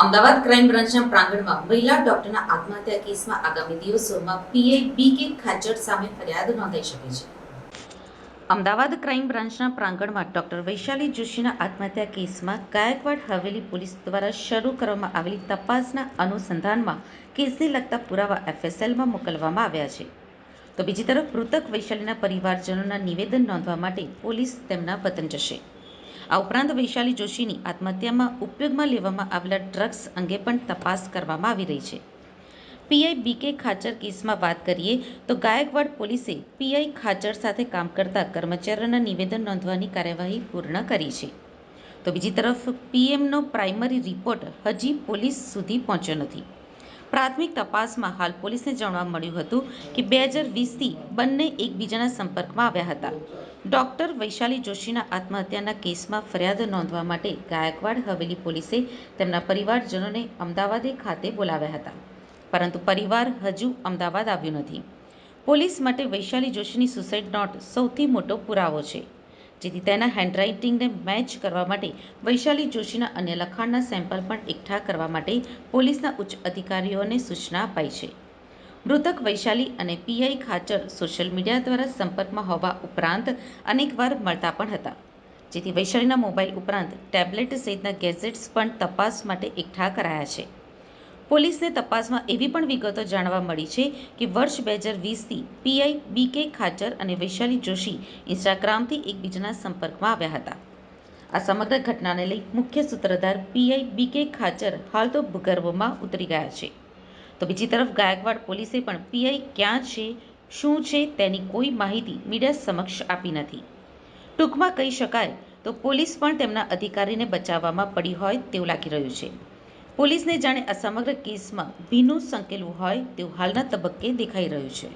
Ahmedabad crime બ્રાન્ચના પ્રાંગણમાં મહિલા ડોક્ટરના આત્મહત્યા કેસમાં આગામી દિવસોમાં પીઆઈ બી કે ખાચર સામે ફરિયાદ નોંધાઈ શકે છે. અમદાવાદ ક્રાઇમ બ્રાન્ચના પ્રાંગણમાં ડોક્ટર વૈશાલી જોશીના આત્મહત્યા કેસમાં ગાયકવાડ હવેલી પોલીસ દ્વારા શરૂ કરવામાં આવેલી તપાસના અનુસંધાનમાં કેસને લગતા પુરાવા એફએસએલમાં મોકલવામાં આવ્યા છે. તો બીજી તરફ મૃતક વૈશાલીના પરિવારજનોના નિવેદન નોંધવા માટે પોલીસ તેમના વતન જશે. આ ઉપરાંત વૈશાલી જોશીની આત્મહત્યામાં ઉપયોગમાં લેવામાં આવેલા ડ્રગ્સ અંગે પણ તપાસ કરવામાં આવી રહી છે. પીઆઈ બીકે ખાચર કેસમાં વાત કરીએ તો ગાયકવાડ પોલીસે પીઆઈ ખાચર સાથે કામ કરતા કર્મચારીઓના નિવેદન નોંધવાની કાર્યવાહી પૂર્ણ કરી છે. તો બીજી તરફ પીએમનો પ્રાઇમરી રિપોર્ટ હજી પોલીસ સુધી પહોંચ્યો નથી. પ્રાથમિક તપાસમાં હાલ પોલીસને જાણવા મળ્યું હતું કે બે હજાર વીસથી બંને એકબીજાના સંપર્કમાં આવ્યા હતા. ડોક્ટર વૈશાલી જોશીના આત્મહત્યાના કેસમાં ફરિયાદ નોંધવા માટે ગાયકવાડ હવેલી પોલીસે તેમના પરિવારજનોને અમદાવાદે ખાતે બોલાવ્યા હતા. પરંતુ પરિવાર હજુ અમદાવાદ આવ્યું નથી. પોલીસ માટે વૈશાલી જોશીની સુસાઇડ નોટ સૌથી મોટો પુરાવો છે. જેથી તેના હેન્ડરાઇટિંગને મેચ કરવા માટે વૈશાલી જોશીના અન્ય લખાણના સેમ્પલ પણ એકઠા કરવા માટે પોલીસના ઉચ્ચ અધિકારીઓને સૂચના અપાઈ છે. મૃતક વૈશાલી અને પીઆઈ ખાચર સોશિયલ મીડિયા દ્વારા સંપર્કમાં હોવા ઉપરાંત અનેકવાર મળતા પણ હતા. જેથી વૈશાલીના મોબાઈલ ઉપરાંત ટેબ્લેટ સહિતના ગેજેટ્સ પણ તપાસ માટે એકઠા કરાયા છે. પોલીસને તપાસમાં એવી પણ વિગતો જાણવા મળી છે કે વર્ષ બે હજાર વીસથી પીઆઈ બી કે ખાચર અને વૈશાલી જોશી ઇન્સ્ટાગ્રામથી એકબીજાના સંપર્કમાં આવ્યા હતા. આ સમગ્ર ઘટનાને લઈ મુખ્ય સૂત્રધાર પીઆઈ બી કે ખાચર હાલ તો ભૂગર્ભમાં ઉતરી ગયા છે. તો બીજી તરફ ગાયકવાડ પોલીસે પણ પીઆઈ ક્યાં છે, શું છે તેની કોઈ માહિતી મીડિયા સમક્ષ આપી નથી. ટૂંકમાં કહી શકાય તો પોલીસ પણ તેમના અધિકારીને બચાવવામાં પડી હોય તેવું લાગી રહ્યું છે. પોલીસને જાણે આ સમગ્ર કેસમાં ભીનું સંકેલું હોય તેવું હાલના તબક્કે દેખાઈ રહ્યું છે.